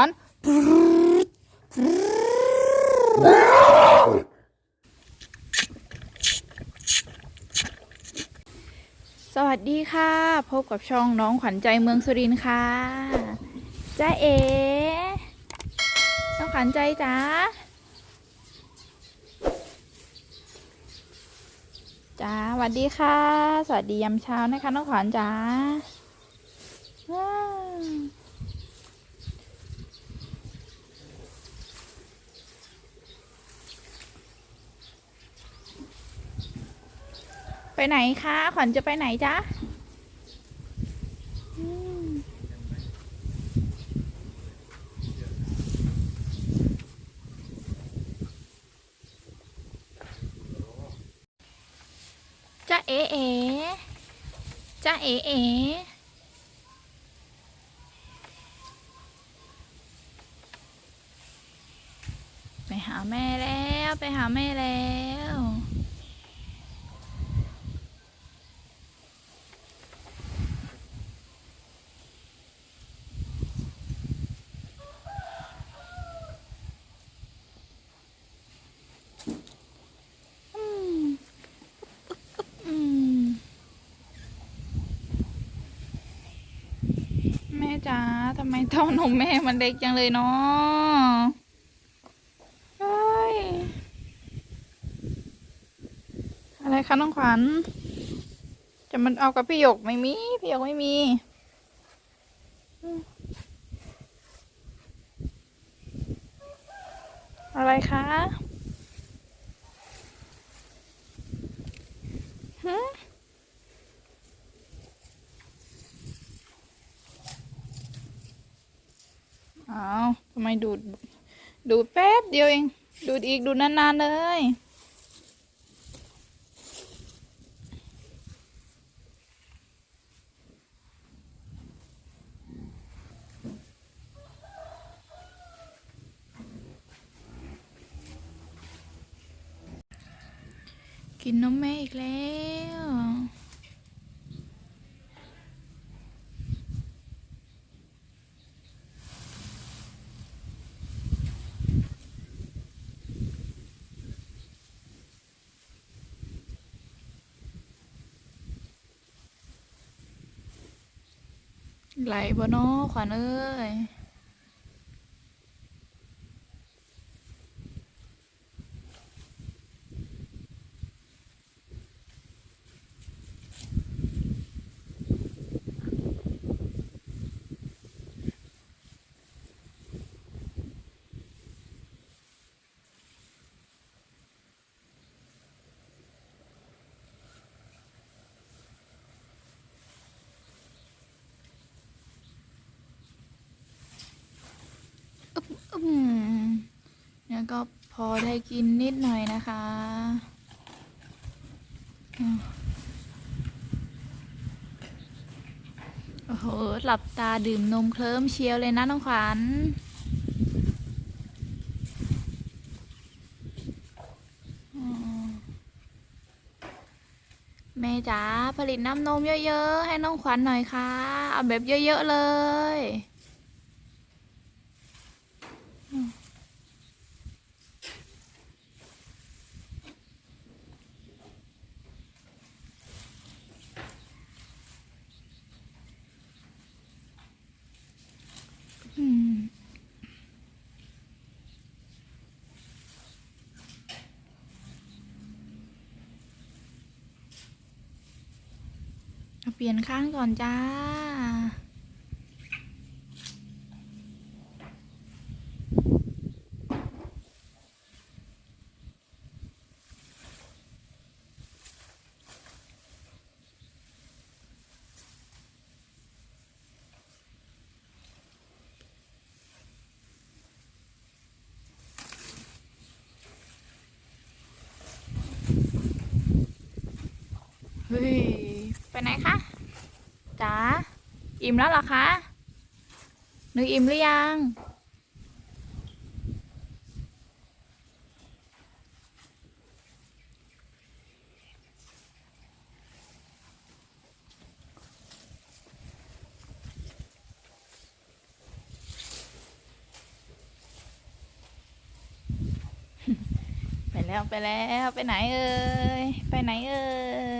วัญสวัสดีค่ะ พบกับช่องน้องขวัญใจเมืองสุรินทร์ค่ะจ้าเอ๋น้องขวัญใจจ๋าจ้าสวัสดีค่ะ สวัสดียามเช้านะคะ น้องขวัญจ๋าว้า ไปไหนคะขวัญจะไปไหนจ๊ะจ้าเอ๋เอ๋จ้าเอ๋เอ๋ไปหาแม่แล้ว ไปหาแม่แล้ว อืมอืมแม่ จ๋าทำไมเต้านมแม่มันเด็กจังเลยเนาะเฮ้ยอะไรคะน้องขวัญ จะมันเอากับพี่หยกไม่มี พี่หยกไม่มีอะไรคะฮะอ้าวทำ ไมดูด ดูดแป๊บเดียวเอง ดูดอีกดูดนานๆเลยกินนมแม่อีกแล้ว ไหลบ่นอขวัญเอ้ย เนี่ยก็พอได้กินนิดหน่อยนะคะโอ้โหหลับตาดื่มนมเคลิ้มเชียวเลยนะน้องขวัญอืมแม่จ๋าผลิตน้ำนมเยอะๆ ให้น้องขวัญหน่อยค่ะ เอาแบบเยอะๆเลย ปลี่ยนข้างก่อนจ้า เฮ้ย ไปไหนคะ อิ่มแล้วหรอคะหนูอิ่มหรือยัง ไปแล้วไปแล้ว ไปไหนเอ่ย ไปไหนเอ่ย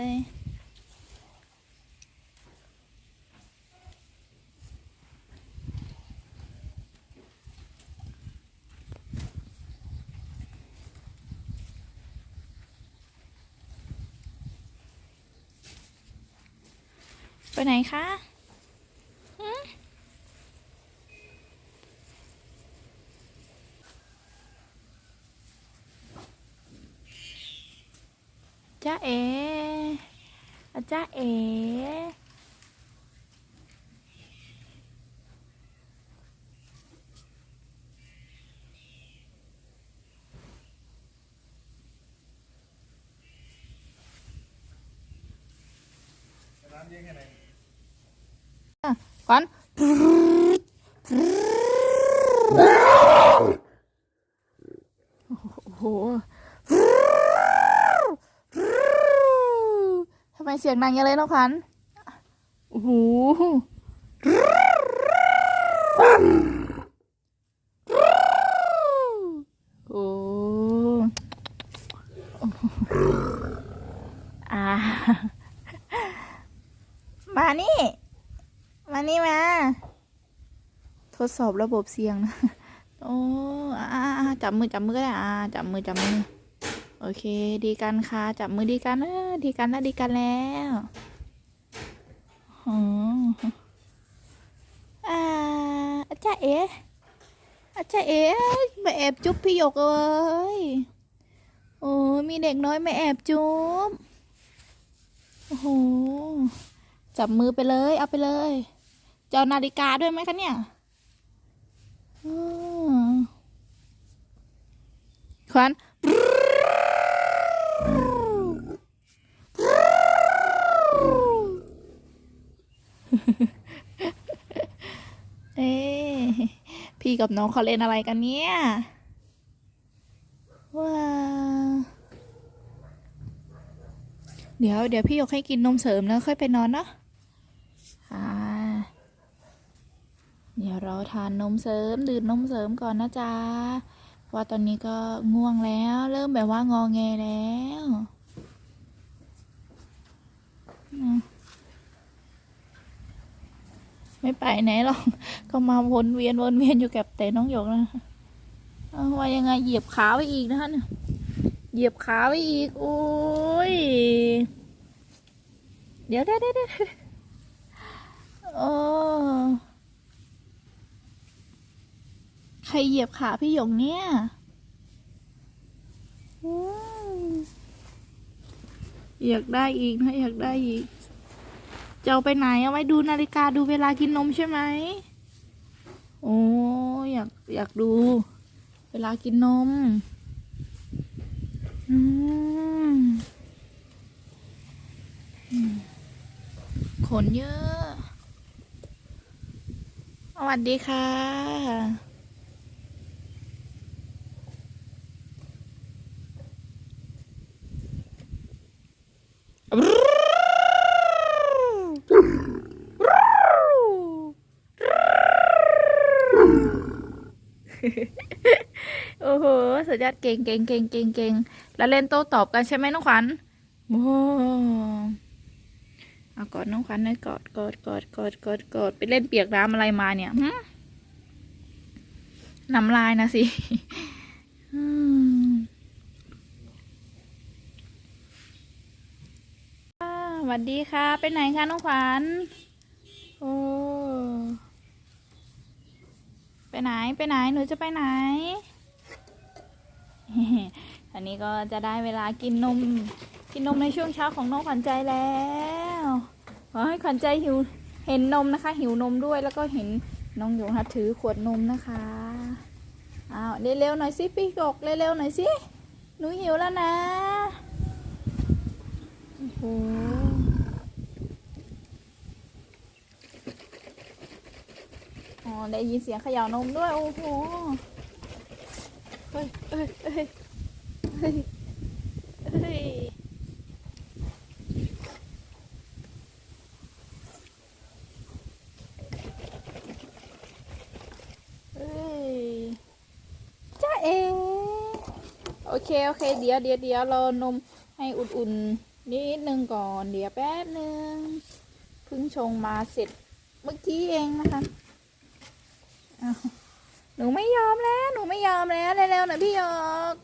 ไปไหนคะจ้าเออาจ้าเอน้ำเยอะแค่ไหน ก่อนโอ้โหทำไมเสียงดังอย่างเลยน้องขวัญโอ้โหโอ้อามานี่ มานี่มา ทด สอบระบบเสียงนะโอ้อาจับมือจับมือก็ได้อ่าจับมือจับมือ โอเค ดีกันค่ะจับมือดีกันเออดีกันแล้วดีกันแล้วอ๋ออ่าอาจารย์เอ๋อาจารย์เอ๋มาแอบจุ๊บพี่หยกเลยโอ้มีเด็กน้อยมาแอบจุ๊บโอ้โหจับมือไปเลย เอาไปเลยจะเอานาฬิกาด้วยไหมคะเนี่ย ขวัญเอ๊ะพี่กับน้องเขาเล่นอะไรกันเนี่ยว้าวเดี๋ยวเดี๋ยวพี่ยกให้กินนมเสริมแล้วค่อยไปนอนเนาะค่ะ เดี๋ยวเราทานนมเสริมดื่มนมเสริมก่อนนะจ๊ะเพราะตอนนี้ก็ง่วงแล้ว เริ่มแบบว่างอแงแล้วไม่ไปไหนหรอก ก็มาวนเวียนวนเวียนอยู่กับแต่น้องหยกนะว่ายังไงเหยียบขาไว้อีกนะฮะเนี่ยเหยียบขาไว้อีก โอ้ย เดี๋ยวเดี๋ยวเดี๋ยวเดี๋ยวโอ้ ใครเหยียบขาพี่หยงเนี่ยอืมอยากได้อีกนะอยากได้อีก จะเอาไปไหนเอาไว้ดูนาฬิกาดูเวลากินนมใช่ไหมโอ้อยากอยากดู เวลากินนมอืมอืมขนเยอะสวัสดีค่ะ โอ้โห สุดยอดเก่งเก่งเก่งเก่งเก่งแล้วเล่นโต้ตอบกันใช่ไหมน้องขวัญโอ้เอากอดน้องขวัญหน่อยกอดกอดกอดกอดกอดกอดไปเล่นเปียกน้ำอะไรมาเนี่ยน้ำลายนะสิ อืมอ่า สวัสดีค่ะ ไปไหนคะน้องขวัญโอ้ไปไหนไปไหนหนูจะไปไหนอันนี้ก็จะได้เวลากินนม กินนมในช่วงเช้าของน้องขวัญใจแล้วขอให้ขวัญใจหิวเห็นนมนะคะ หิวนมด้วยแล้วก็เห็นน้องหยงนะถือขวดนมนะคะอ้าวเร็วๆหน่อยสิพี่กกเร็วๆหน่อยสิหนูหิวแล้วนะโอ้โห อ๋อได้ยินเสียงเขย่านมด้วย โอ้โห เฮ้ยเฮ้ยเฮ้ยเฮ้ยเฮ้ยจ้าเอโอ้โอเค โอเค เดี๋ยวเดี๋ยวเดี๋ยวรอนมให้อุ่นๆ นิดนึงก่อน เดี๋ยวแป๊บนึง เพิ่งชงมาเสร็จเมื่อกี้เองนะคะ นูไม่ยอมแล้ว หนูไม่ยอมแล้ว เร็วๆหน่อยพี่หยก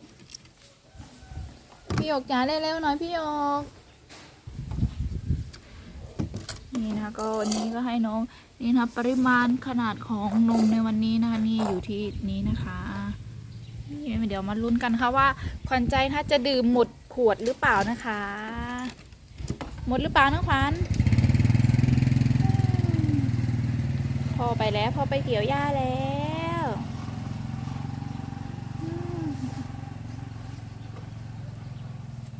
พี่หยกจ๋าเร็วๆหน่อยพี่หยก นี่นะก็วันนี้ก็ให้น้องนี่นะปริมาณขนาดของนมในวันนี้นะคะนี่อยู่ที่นี้นะคะนี่เดี๋ยวมาลุ้นกันค่ะว่าขวัญใจถ้าจะดื่มหมดขวดหรือเปล่านะคะ หมดหรือเปล่าน้องขวัญพอไปแล้วพอไปเกี่ยวหญ้าแล้วอืม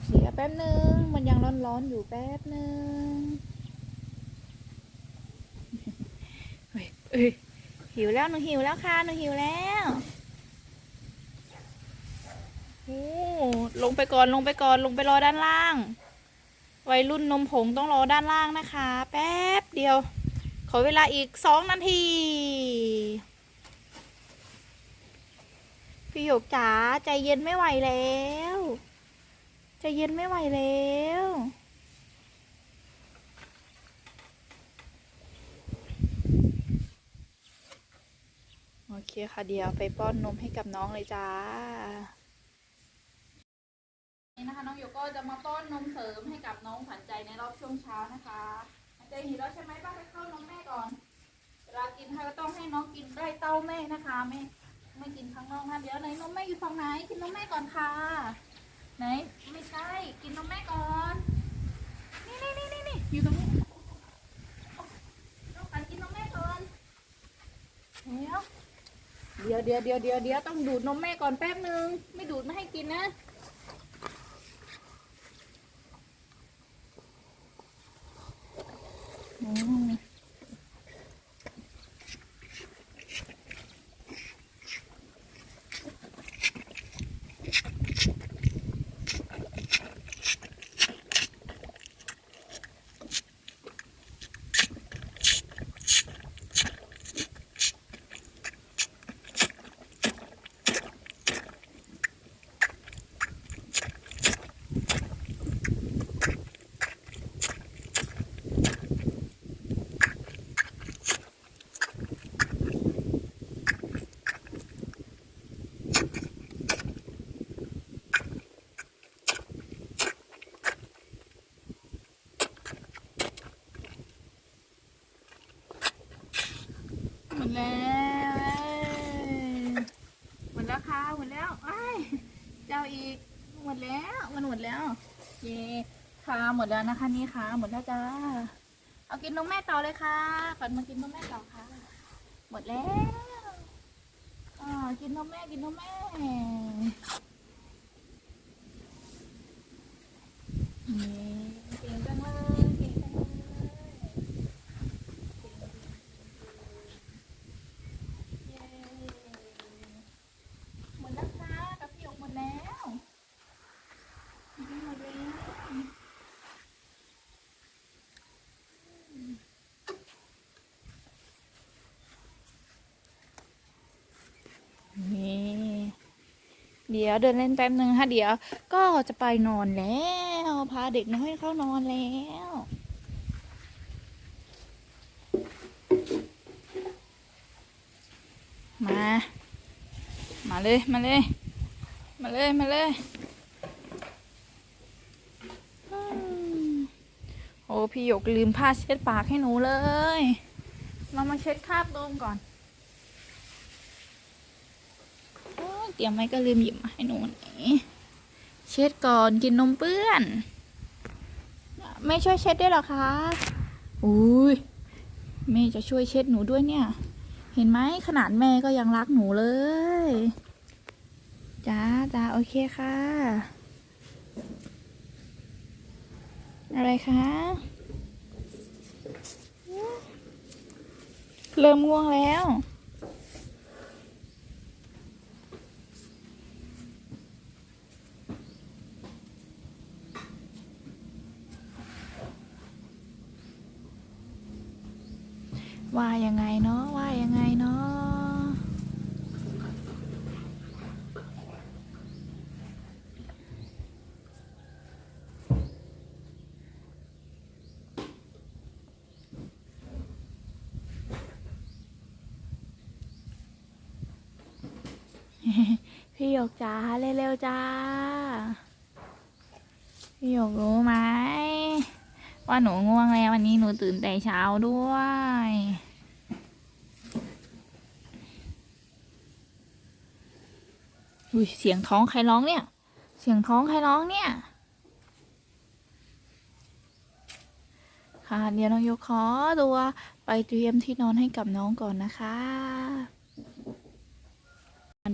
เดี๋ยวแป๊บนึง มันยังร้อนๆอยู่แป๊บนึงเฮ้ยหิวแล้วหนูหิวแล้วค่ะหนูหิวแล้วโอ้ลงไปก่อนลงไปก่อนลงไปรอด้านล่าง วัยรุ่นนมผงต้องรอด้านล่างนะคะ แป๊บเดียว ขอเวลาอีกสองนาทีพี่หยกจ๋าใจเย็นไม่ไหวแล้ว ใจเย็นไม่ไหวแล้วโอเคค่ะเดี๋ยวไปป้อนนมให้กับน้องเลยจ้านี่นะคะน้องโยโก็จะมาป้อนนมเสริมให้กับน้องขวัญใจในรอบช่วงเช้านะคะขวัญใจหิวแล้วใช่ไหมป้าไปเข้านมแม่ก่อนเวลากินค่ะก็ต้องให้น้องกินใกล้เต้าแม่นะคะไม่ไม่กินข้างนอกนะเดี๋ยวไหนนมแม่อยู่ฝั่งไหนกินนมแม่ก่อนค่ะ ไหน ไม่ใช่ กินนมแม่ก่อน นี่นี่นี่นี่นี่อยู่ตรงนี้น้องขวัญกินนมแม่ก่อน เดี๋ยว เดี๋ยวเดี๋ยวเดี๋ยวเดี๋ยวเดี๋ยวต้องดูดนมแม่ก่อนแป๊บนึง ไม่ดูดไม่ให้กินนะ อืมดแล้วหมดแล้วค่ะหมดแล้วไอ้ายเจ้าอีกหมดแล้วมันหมดแล้ว เย่ ค่ะ หมดแล้วนะคะนี่ค่ะ หมดแล้วจ้า เอากินนมแม่ต่อเลยค่ะก่อนมากินนมแม่ต่อค่ะ หมดแล้วอ่ากินนมแม่กินนมแม่นี่เก่งจังเลยเก่งจังเลย เย้หมดแล้วค่ะกับพี่หยกหมดแล้วหมดแล้วนี่ เดี๋ยวเดินเล่นแป๊บหนึ่งค่ะเดี๋ยว ก็จะไปนอนแล้วพาเด็กน้อยเข้านอนแล้วมา มาเลย มาเลย มาเลย มาเลยอืมโอ้ พี่หยกลืมผ้าเช็ดปากให้หนูเลย เรามาเช็ดคราบลมก่อนโอ้ย เตรียมไว้ก็ลืมหยิบมาให้หนูนี่เช็ดก่อนกินนมเปื้อน ไม่ช่วยเช็ดได้หรอคะอุ้ยแม่จะช่วยเช็ดหนูด้วยเนี่ย เห็นไหมขนาดแม่ก็ยังรักหนูเลยจ้าจ้าโอเคค่ะ อะไรคะเริ่มง่วงแล้ว ว่ายังไงเนาะว่ายังไงเนาะพี่หยกจ้าเร็วๆจ้า พี่หยกรู้ไหมว่าหนูง่วงแล้ววันนี้หนูตื่นแต่เช้าด้วย อุ้ยเสียงท้องใครร้องเนี่ย เสียงท้องใครร้องเนี่ย ค่ะ เดี๋ยวน้องโยขอตัวไปเตรียมที่นอนให้กับน้องก่อนนะคะ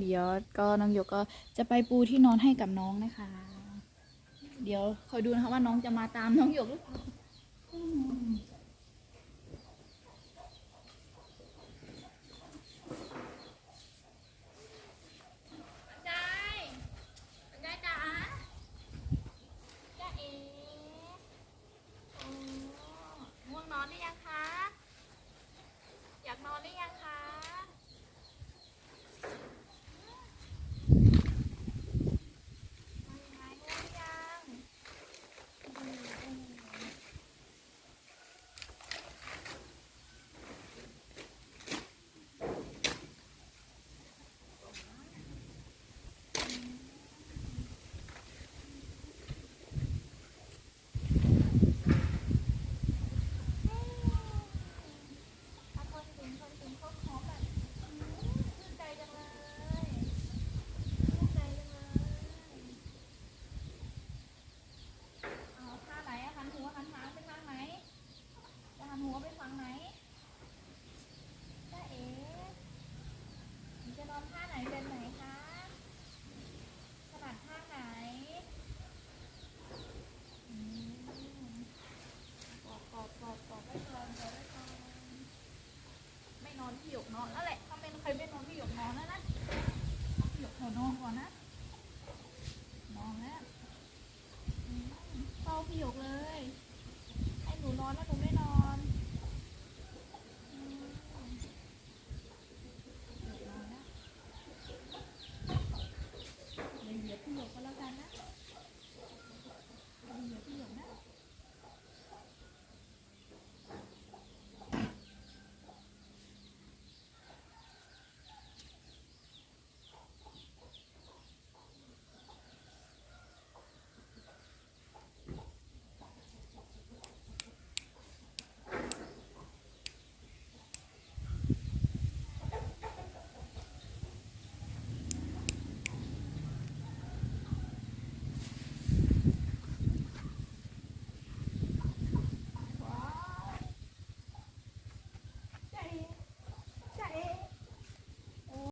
เดี๋ยวก็น้องโยก็จะไปปูที่นอนให้กับน้องนะคะ เดี๋ยวคอยดูนะคะว่าน้องจะมาตามน้องโยกหรือเปล่า 好，阿。